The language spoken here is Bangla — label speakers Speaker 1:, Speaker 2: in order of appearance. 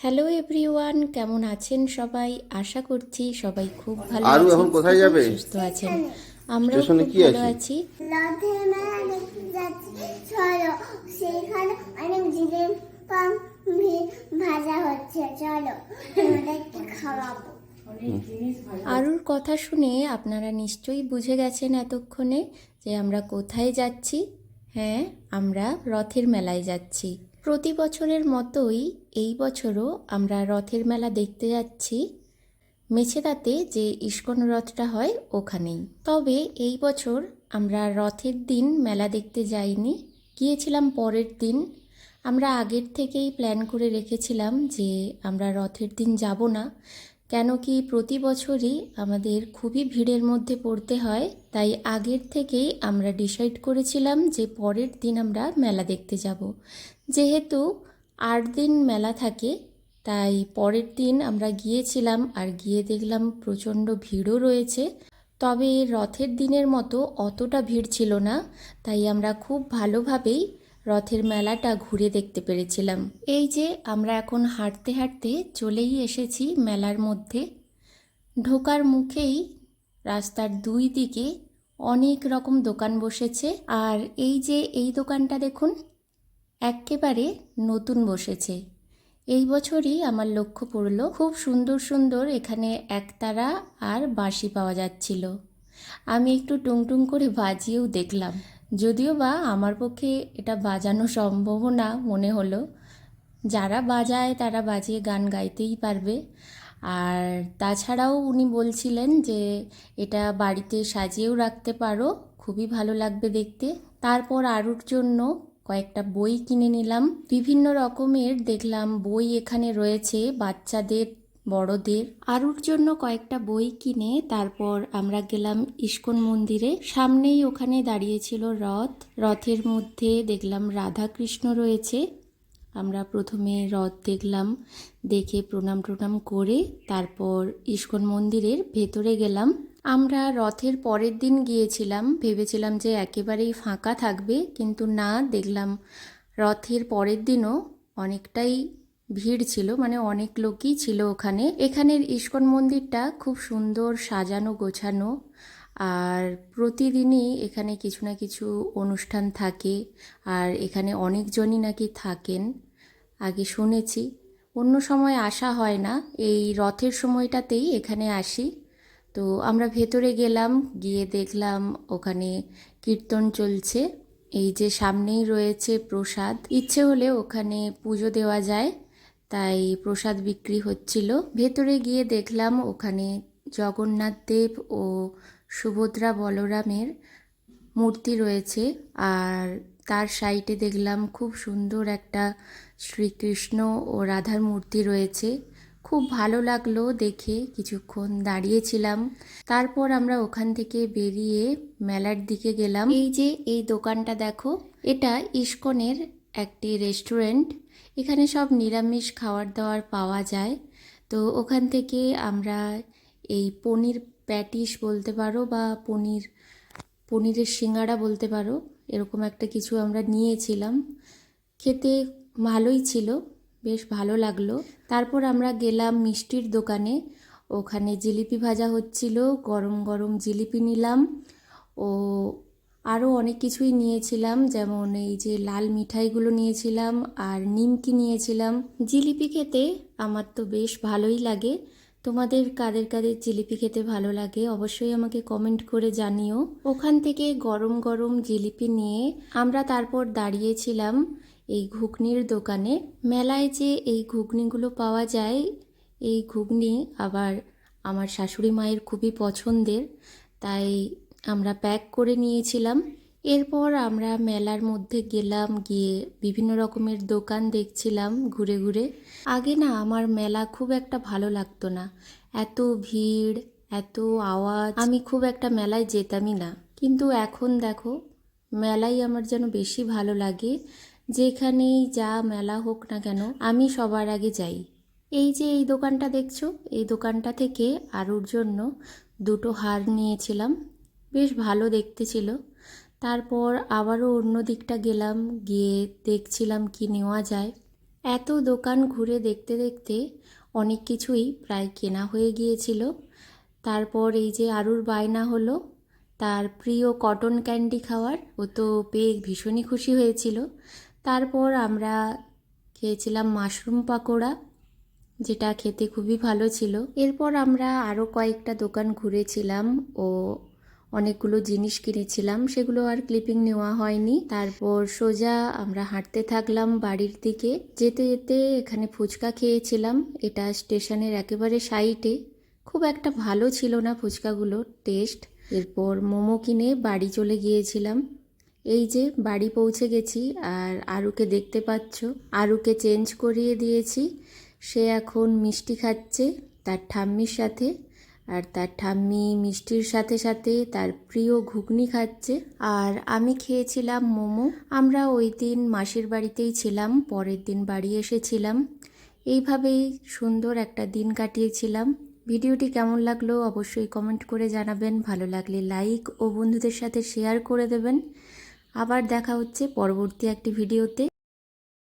Speaker 1: হ্যালো এভরিওয়ান কেমন আছেন সবাই? আশা করছি সবাই খুব ভালো
Speaker 2: আরু
Speaker 1: আছেন,
Speaker 2: এখন কোথায় যাবে?
Speaker 1: সুস্থ আছেন। আমরাও
Speaker 2: স্টেশনে
Speaker 1: খুব
Speaker 2: কি
Speaker 1: ভালো
Speaker 2: আছি?
Speaker 3: চলো সেখানে অনেক জিলের পাম ভাজা হচ্ছে। চলো আমাদেরকে খাওয়াবো।
Speaker 1: আরুর কথা শুনে আপনারা নিশ্চয়ই বুঝে গেছেন এতক্ষণে যে আমরা কোথায় যাচ্ছি। হ্যাঁ আমরা রথের মেলায় যাচ্ছি। প্রতি বছরের মতোই এই বছরও আমরা রথের মেলা দেখতে যাচ্ছি। মেছেদাতে যে ইস্কন রথটা হয়, ওখানেই। তবে এই বছর আমরা রথের দিন মেলা দেখতে যাইনি। গিয়েছিলাম পরের দিন। আমরা আগের থেকেই প্ল্যান করে রেখেছিলাম যে আমরা রথের দিন যাব না। কেন কি প্রতি বছরই আমাদের খুবই ভিড়ের মধ্যে পড়তে হয়, তাই আগের থেকেই আমরা ডিসাইড করেছিলাম যে পরের দিন আমরা মেলা দেখতে যাব। যেহেতু আট দিন মেলা থাকে, তাই পরের দিন আমরা গিয়েছিলাম আর গিয়ে দেখলাম প্রচণ্ড ভিড়ও রয়েছে। তবে রথের দিনের মতো অতটা ভিড় ছিল না, তাই আমরা খুব ভালোভাবেই রথের মেলাটা ঘুরে দেখতে পেরেছিলাম। এই যে আমরা এখন হাঁটতে হাঁটতে চলেই এসেছি মেলার মধ্যে। ঢোকার মুখেই রাস্তার দুই দিকে অনেক রকম দোকান বসেছে। আর এই যে এই দোকানটা দেখুন এক্কেবারে নতুন বসেছে। এই বছরই আমার লক্ষ্য পড়ল, খুব সুন্দর সুন্দর এখানে একতারা আর বাঁশি পাওয়া যাচ্ছিল। আমি একটু টুংটুং করে বাজিয়েও দেখলাম। যদিও বা আমার পক্ষে এটা বাজানো সম্ভব না, মনে হলো। যারা বাজায় তারা বাজিয়ে গান গাইতেই পারবে। আর তাছাড়াও উনি বলছিলেন যে, এটা বাড়িতে সাজিয়েও রাখতে পারো, খুবই ভালো লাগবে দেখতে। তারপর আরুর জন্য কয়েকটা বই কিনে নিলাম। বিভিন্ন রকমের দেখলাম, বই এখানে রয়েছে বাচ্চাদের বড়দের আরুর জন্য কয়েকটা বই কিনে তারপর আমরা গেলাম ইস্কন মন্দিরে। সামনেই ওখানে দাঁড়িয়েছিল রথ। রথের মধ্যে দেখলাম রাধা কৃষ্ণ রয়েছে। আমরা প্রথমে রথ দেখলাম, দেখে প্রণাম প্রণাম করে তারপর ইস্কন মন্দিরের ভেতরে গেলাম। আমরা রথের পরের দিন গিয়েছিলাম, ভেবেছিলাম যে একেবারেই ফাঁকা থাকবে, কিন্তু না, দেখলাম রথের পরের দিনও অনেকটাই ভিড় ছিল মানে অনেক লোকই ছিল ওখানে। এখানের ইস্কন মন্দিরটা খুব সুন্দর সাজানো, গোছানো। আর প্রতিদিনই এখানে কিছু না কিছু অনুষ্ঠান থাকে, আর এখানে অনেকজনই নাকি থাকেন। আগে শুনেছি, অন্য সময় আসা হয় না। এই রথের সময়টাতেই এখানে আসি। তো আমরা ভেতরে গেলাম, গিয়ে দেখলাম ওখানে কীর্তন চলছে। এই যে সামনেই রয়েছে প্রসাদ। ইচ্ছে হলে ওখানে পুজো দেওয়া যায়। তাই প্রসাদ বিক্রি হচ্ছিল। ভেতরে গিয়ে দেখলাম ওখানে জগন্নাথ দেব ও সুভদ্রা বলরামের মূর্তি রয়েছে আর তার সাইডে দেখলাম খুব সুন্দর একটা শ্রীকৃষ্ণ ও রাধার মূর্তি রয়েছে। খুব ভালো লাগল দেখে, কিছুক্ষণ দাঁড়িয়েছিলাম। তারপর আমরা ওখান থেকে বেরিয়ে মেলার দিকে গেলাম। এই যে এই দোকানটা দেখো, এটা ইস্কনের একটি রেস্টুরেন্ট। এখানে সব নিরামিষ খাবার দাবার পাওয়া যায়। তো ওখান থেকে আমরা এই পনির প্যাটিস বলতে পারো বা পনির, পনিরের সিঙ্গাড়া বলতে পারো, এরকম একটা কিছু আমরা নিয়েছিলাম। খেতে ভালোই ছিল, বেশ ভালো লাগল। তারপর আমরা গেলাম মিষ্টির দোকানে। ওখানে জিলিপি ভাজা হচ্ছিল, গরম গরম জিলিপি নিলাম। ও আরও অনেক কিছুই নিয়েছিলাম, যেমন এই যে লাল মিঠাইগুলো নিয়েছিলাম আর নিমকি নিয়েছিলাম। জিলিপি খেতে আমার তো বেশ ভালোই লাগে। তোমাদের কাদের কাদের জিলিপি খেতে ভালো লাগে অবশ্যই আমাকে কমেন্ট করে জানিও। ওখান থেকে গরম গরম জিলিপি নিয়ে আমরা তারপর দাঁড়িয়েছিলাম এই ঘুগনির দোকানে। মেলায় যে এই ঘুগনিগুলো পাওয়া যায়, এই ঘুগনি আবার আমার শাশুড়ি মায়ের খুবই পছন্দের, তাই আমরা প্যাক করে নিয়েছিলাম। এরপর আমরা মেলার মধ্যে গেলাম, গিয়ে বিভিন্ন রকমের দোকান দেখছিলাম ঘুরে ঘুরে। আগে না আমার মেলা খুব একটা ভালো লাগতো না। এত ভিড়, এত আওয়াজ। আমি খুব একটা মেলায় যেতামই না। কিন্তু এখন দেখো, মেলাই আমার যেন বেশি ভালো লাগে। যেখানেই যা মেলা হোক না কেন, আমি সবার আগে যাই। এই যে এই দোকানটা দেখছ, এই দোকানটা থেকে আরুর জন্য দুটো হার নিয়েছিলাম। বেশ ভালো দেখতে ছিল। তারপর আবারও অন্য দিকটা গেলাম, গিয়ে দেখছিলাম কি নেওয়া যায়। এত দোকান ঘুরে দেখতে দেখতে অনেক কিছুই প্রায় কেনা হয়ে গিয়েছিল। তারপর এই যে আরুর বায়না হলো, তার প্রিয় কটন ক্যান্ডি খাওয়ার, ও তো পেয়ে ভীষণই খুশি হয়েছিল। তারপর আমরা খেয়েছিলাম মাশরুম পাকোড়া, যেটা খেতে খুবই ভালো ছিল। এরপর আমরা আরও কয়েকটা দোকান ঘুরেছিলাম ও অনেকগুলো জিনিস কিনেছিলাম, সেগুলো আর ক্লিপিং নেওয়া হয়নি। তারপর সোজা আমরা হাঁটতে থাকলাম বাড়ির দিকে। যেতে যেতে এখানে ফুচকা খেয়েছিলাম। এটা স্টেশনের একেবারে সাইটে খুব একটা ভালো ছিল না ফুচকাগুলো, টেস্ট। এরপর মোমো কিনে বাড়ি চলে গিয়েছিলাম। এই যে বাড়ি পৌঁছে গেছি, আর আরুকে দেখতে পাচ্ছ। আরুকে চেঞ্জ করিয়ে দিয়েছি। সে এখন মিষ্টি খাচ্ছে তার ঠাম্মির সাথে। আর তার ঠাম্মি মিষ্টির সাথে সাথে তার প্রিয় ঘুগনি খাচ্ছে। আর আমি খেয়েছিলাম মোমো। আমরা ওই দিন মাসির বাড়িতেই ছিলাম, পরের দিন বাড়ি এসেছিলাম। এইভাবেই সুন্দর একটা দিন কাটিয়েছিলাম। ভিডিওটি কেমন লাগল অবশ্যই কমেন্ট করে জানাবেন। ভালো লাগলে লাইক ও বন্ধুদের সাথে শেয়ার করে দেবেন। আবার দেখা হচ্ছে পরবর্তী একটি ভিডিওতে।